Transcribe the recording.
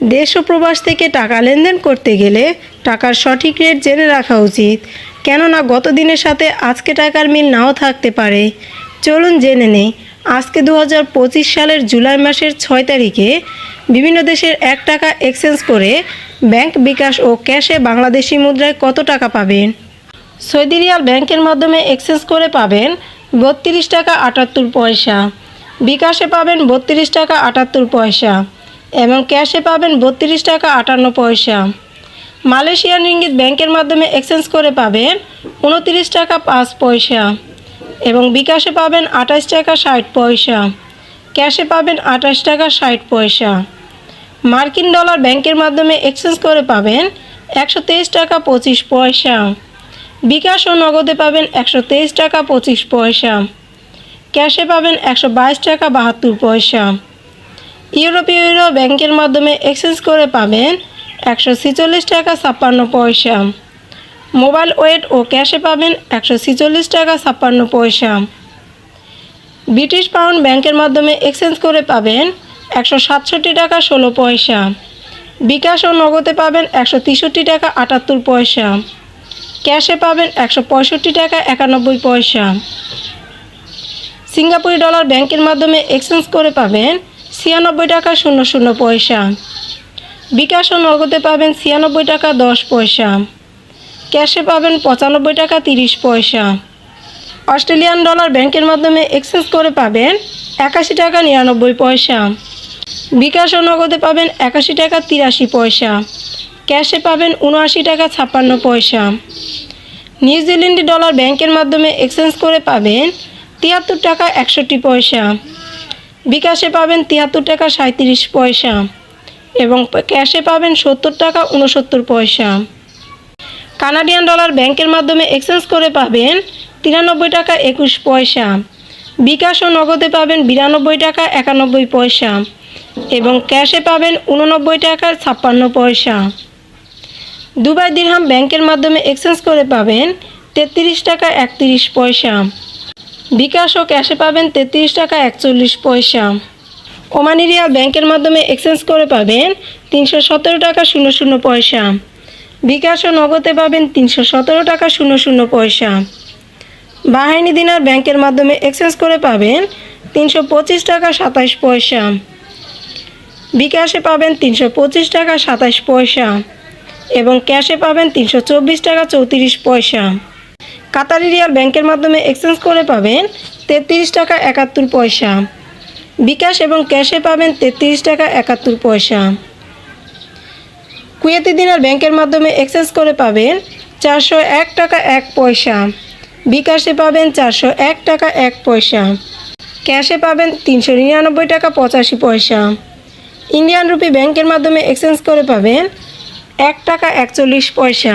দেশ ও প্রবাস থেকে টাকা লেনদেন করতে গেলে টাকার সঠিক রেট জেনে রাখা উচিত। কেননা গত দিনের সাথে আজকে টাকার মিল নাও থাকতে পারে। চলুন জেনে নেই, আজকে দু হাজার পঁচিশ সালের জুলাই মাসের ছয় তারিখে বিভিন্ন দেশের এক টাকা এক্সচেঞ্জ করে ব্যাংক বিকাশ ও ক্যাশে বাংলাদেশি মুদ্রায় কত টাকা পাবেন? সৌদি রিয়াল ব্যাংকের মাধ্যমে এক্সচেঞ্জ করে পাবেন বত্রিশ টাকা আটাত্তর পয়সা। বিকাশে পাবেন বত্রিশ টাকা আটাত্তর পয়সা। এবং ক্যাশে পাবেন বত্রিশ টাকা আটান্ন পয়সা। মালয়েশিয়ান রিঙ্গিত ব্যাংকের মাধ্যমে এক্সচেঞ্জ করে পাবেন উনত্রিশ টাকা পাঁচ পয়সা এবং বিকাশে পাবেন আঠাশ টাকা ষাট পয়সা। ক্যাশে পাবেন আঠাশ টাকা ষাট পয়সা। মার্কিন ডলার ব্যাংকের মাধ্যমে এক্সচেঞ্জ করে পাবেন একশো তেইশ টাকা পঁচিশ পয়সা। বিকাশ ও নগদে পাবেন একশো তেইশ টাকা পঁচিশ পয়সা। ক্যাশে পাবেন একশো বাইশ টাকা বাহাত্তর পয়সা। ইউরোপীয় ইউরো ব্যাংকের মাধ্যমে এক্সচেঞ্জ করে পাবেন একশো ছেচল্লিশ টাকা ছাপ্পান্ন পয়সা। মোবাইল ওয়েট ও ক্যাশে পাবেন একশো ছেচল্লিশ টাকা ছাপ্পান্ন পয়সা। ব্রিটিশ পাউন্ড ব্যাংকের মাধ্যমে এক্সচেঞ্জ করে পাবেন একশো সাতষট্টি টাকা ষোলো পয়সা। বিকাশ ও নগদে পাবেন একশো তেষট্টি টাকা আটাত্তর পয়সা। ক্যাশে পাবেন একশো পঁয়ষট্টি টাকা একানব্বই পয়সা। সিঙ্গাপুরি ডলার ব্যাংকের মাধ্যমে এক্সচেঞ্জ করে পাবেন ছিয়ানব্বই টাকা শূন্য শূন্য পয়সা। বিকাশ ও নগদে পাবেন ছিয়ানব্বই টাকা দশ পয়সা। ক্যাশে পাবেন পঁচানব্বই টাকা তিরিশ পয়সা। অস্ট্রেলিয়ান ডলার ব্যাংকের মাধ্যমে এক্সচেঞ্জ করে পাবেন একাশি টাকা নিরানব্বই পয়সা। বিকাশ ও নগদে পাবেন একাশি টাকা তিরাশি পয়সা। ক্যাশে পাবেন উনআশি টাকা ছাপ্পান্ন পয়সা। নিউজিল্যান্ডি ডলার ব্যাংকের মাধ্যমে এক্সচেঞ্জ করে পাবেন তিয়াত্তর টাকা একষট্টি পয়সা। বিকাশে পাবেন তিয়াত্তর টাকা সাঁত্রিশ পয়সা এবং ক্যাশে পাবেন সত্তর টাকা উনসত্তর পয়সা। কানাডিয়ান ডলার ব্যাংকের মাধ্যমে এক্সচেঞ্জ করে পাবেন তিরানব্বই টাকা একুশ পয়সা। বিকাশ ও নগদে পাবেন বিরানব্বই টাকা একানব্বই পয়সা এবং ক্যাশে পাবেন উননব্বই টাকা ছাপ্পান্ন পয়সা। দুবাই দিরহাম ব্যাংকের মাধ্যমে এক্সচেঞ্জ করে পাবেন তেত্রিশ টাকা একত্রিশ পয়সা। বিকাশ ও ক্যাশে পাবেন তেত্রিশ টাকা একচল্লিশ পয়সা। ওমানি রিয়াল ব্যাংকের মাধ্যমে এক্সচেঞ্জ করে পাবেন তিনশো সতেরো টাকা শূন্য শূন্য পয়সা। বিকাশ ও নগদে পাবেন তিনশো সতেরো টাকা শূন্য শূন্য পয়সা। বাহাইনি দিনার ব্যাংকের মাধ্যমে এক্সচেঞ্জ করে পাবেন তিনশো পঁচিশ টাকা সাতাশ পয়সা। বিকাশে পাবেন তিনশো পঁচিশ টাকা সাতাশ পয়সা এবং ক্যাশে পাবেন তিনশো চব্বিশ টাকা চৌত্রিশ পয়সা। কাতারি রিয়াল ব্যাংকের মাধ্যমে এক্সচেঞ্জ করে পাবেন তেত্রিশ টাকা একাত্তর পয়সা। বিকাশ এবং ক্যাশে পাবেন তেত্রিশ টাকা একাত্তর পয়সা। কুয়েতি দিনার ব্যাংকের মাধ্যমে এক্সচেঞ্জ করে পাবেন চারশো এক টাকা এক পয়সা। বিকাশে পাবেন চারশো এক টাকা এক পয়সা। ক্যাশে পাবেন তিনশো নিরানব্বই টাকা পঁচাশি পয়সা। ইন্ডিয়ান রুপি ব্যাংকের মাধ্যমে এক্সচেঞ্জ করে পাবেন এক টাকা একচল্লিশ পয়সা।